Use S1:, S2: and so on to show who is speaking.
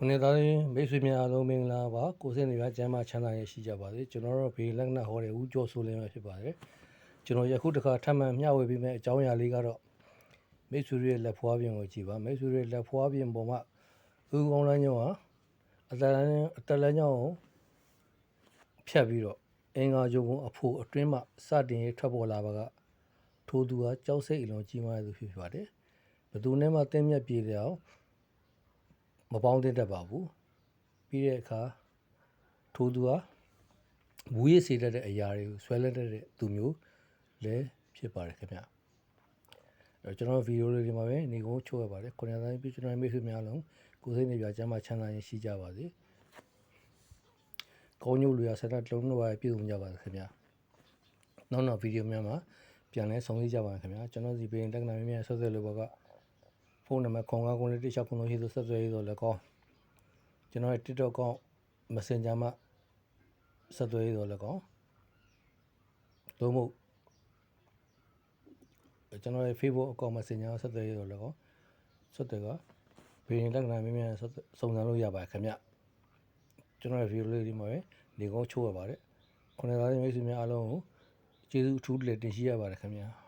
S1: ခုနှစ်သားရင်မိတ်ဆွေများအားလုံးမင်္ဂလာပါကိုစင်းနေပါကျမ်းမာချမ်းသာရရှိကြပါစေကျွန်တော်တို့ဘေးလက္ခဏာဟောတဲ့ဦးကျော်ဆိုလင်းပဲဖြစ်ပါတယ်ကျွန်တော်ယခုတစ်ခါထပ်မံမျှဝေပေးမယ့်အကြောင်းအရာလေးကတော့မိတ်ဆွေရဲ့လက်ဖွားပြင်ကိုကြည့်ပါမိတ်ဆွေရဲ့လက်ဖွားပြင်ပေါ်မှာဦးကောင်းလမ်းကျောင်းဟာအတလန်းအတလန်းကျောင်းကိုဖြတ်ပြီးတော့အင်္ဂါကျုံကိုအဖို့အတွင်းမှာစတင်ရထွက်ပေါ်လာပါကထိုသူဟာကြောက်စိတ်အလွန်ကြီးမားသူဖြစ်ပါတယ်ဘယ်သူနဲ့မှတင်းမြတ်ပြေတယ်အောင် မပေါင်းသင့်တတ်ပါဘူးပြီးတဲ့အခါထိုးသူဟာမူရည်စေတတ်တဲ့အရာတွေကိုဆွဲလက်တတ်တဲ့သူမျိုးလည်းဖြစ်ပါတယ်ခင်ဗျအဲကျွန်တော်ဗီဒီယိုလေးဒီမှာပဲနေကုန်းချိုးရပါတယ်ခုနကတိုင်းပြကျွန်တော်မိတ်ဆွေများလုံးကိုယ်စိတ်နေပြကျမ်းမာချမ်းသာရင်ရှိကြပါစေကောင်းကျိုးလူရဆက်တဲ့လုံးတော့ပြည့်စုံကြပါစေခင်ဗျနောက်နောက်ဗီဒီယိုများမှာပြန်လဲဆောင်ရွက်ကြပါမယ်ခင်ဗျာကျွန်တော်ဒီပင်တက္ကနာမြမြဆက်ဆက်လို့ဘောက ဖုန်းနံပါတ်ခေါင်းကားကုန်းလေးတစ်ချက်ခုလုံးရှိသူဆက်သွယ်ရေးဆိုလည်းကောင်းကျွန်တော်ရဲ့ TikTok ကောင်း Messenger မှာဆက်သွယ်ရေးဆိုလည်းကောင်းသို့မဟုတ်ကျွန်တော်ရဲ့ Facebook အကောင့် Messenger မှာဆက်သွယ်ရေးဆိုလည်းကောင်းဆက်သွယ်ကဘယ်ရင်လက္ခဏာမြင်မြန်ဆက်သွယ်စုံစမ်းလို့ရပါတယ်ခင်ဗျကျွန်တော်ရဲ့ video လေးဒီမှာပဲနေကောင်းချိုးရပါတယ်ခုနကလေးမိတ်ဆွေများအားလုံးကိုကျေးဇူးအထူးတင်ရှိရပါတယ်ခင်ဗျာ